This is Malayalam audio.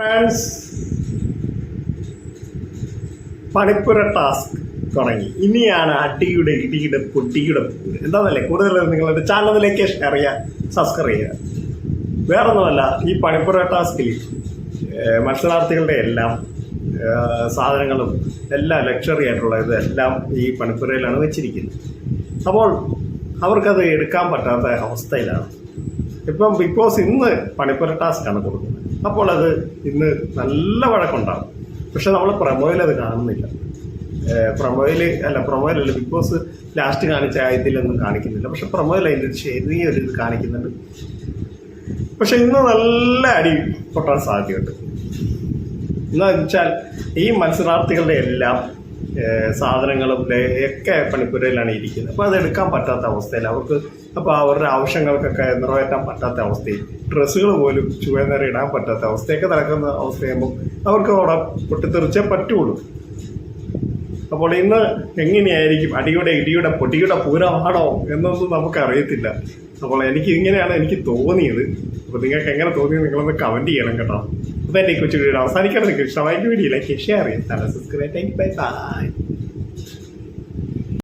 ഫ്രാൻസ് പണിപ്പുര ടാസ്ക് തുടങ്ങി. ഇനിയാണ് അടിയുടെ ഇടിയുടെ പൊട്ടിയുടെ പൂര്. എന്താണെന്നല്ലേ കൂടുതൽ നിങ്ങളുടെ ചാനലിലേക്ക് ഷെയർ ചെയ്യുക സബ്സ്ക്രൈബ് ചെയ്യുക. വേറൊന്നുമല്ല ഈ പണിപ്പുര ടാസ്കിൽ മത്സരാർത്ഥികളുടെ എല്ലാം സാധനങ്ങളും എല്ലാം ലക്ഷറി ആയിട്ടുള്ള ഇതെല്ലാം ഈ പണിപ്പുരയിലാണ് വെച്ചിരിക്കുന്നത്. അപ്പോൾ അവർക്കത് എടുക്കാൻ പറ്റാത്ത അവസ്ഥയിലാണ്. ഇപ്പം ബിഗ് ബോസ് ഇന്ന് പണിപ്പുര ആണ് കൊടുക്കുന്നത്. അപ്പോൾ അത് ഇന്ന് നല്ല വഴക്കുണ്ടാകും പക്ഷെ നമ്മൾ പ്രമോയിൽ അത് കാണുന്നില്ല. പ്രൊമോയിൽ അല്ല പ്രൊമോയിലല്ല ബിഗ് ബോസ് ലാസ്റ്റ് കാണിച്ച ഇതിലൊന്നും കാണിക്കുന്നില്ല. പക്ഷെ പ്രൊമോയിൽ അതിന്റെ ഒരു ചെറിയൊരു ഇത് കാണിക്കുന്നുണ്ട്. പക്ഷെ ഇന്ന് നല്ല അടി പൊട്ടാൻ സാധ്യതയുണ്ട്. എന്നുവെച്ചാൽ ഈ മത്സരാർത്ഥികളുടെ എല്ലാം സാധനങ്ങളും ഒക്കെ പണിപ്പുരയിലാണ് ഇരിക്കുന്നത്. അപ്പോൾ അതെടുക്കാൻ പറ്റാത്ത അവസ്ഥയിൽ അവർക്ക് അപ്പോൾ അവരുടെ ആവശ്യങ്ങൾക്കൊക്കെ നിറവേറ്റാൻ പറ്റാത്ത അവസ്ഥയിൽ ഡ്രസ്സുകൾ പോലും ചുവന്നേരം ഇടാൻ പറ്റാത്ത അവസ്ഥയൊക്കെ നടക്കുന്ന അവസ്ഥയാകുമ്പോൾ അവർക്ക് അവിടെ പൊട്ടിത്തെറിച്ചേ പറ്റുള്ളൂ. അപ്പോൾ ഇന്ന് എങ്ങനെയായിരിക്കും അടിയുടെ ഇടിയുടെ പൊടിയുടെ പൂരമാണോ എന്നൊന്നും നമുക്കറിയത്തില്ല. അപ്പോൾ എനിക്ക് ഇങ്ങനെയാണ് എനിക്ക് തോന്നിയത്. അപ്പോൾ നിങ്ങൾക്ക് എങ്ങനെ തോന്നിയത് നിങ്ങളൊന്ന് കമന്റ് ചെയ്യണം കേട്ടോ. അപ്പോൾ എന്നെ കുറിച്ച് വീഡിയോ അവസാനിക്കണം നിങ്ങൾക്ക് ഇഷ്ടമായിട്ട് വീഡിയോ ലൈക്ക് ഷെയർ ചെയ്യാം സബ്സ്ക്രൈബ് ബൈ ബൈ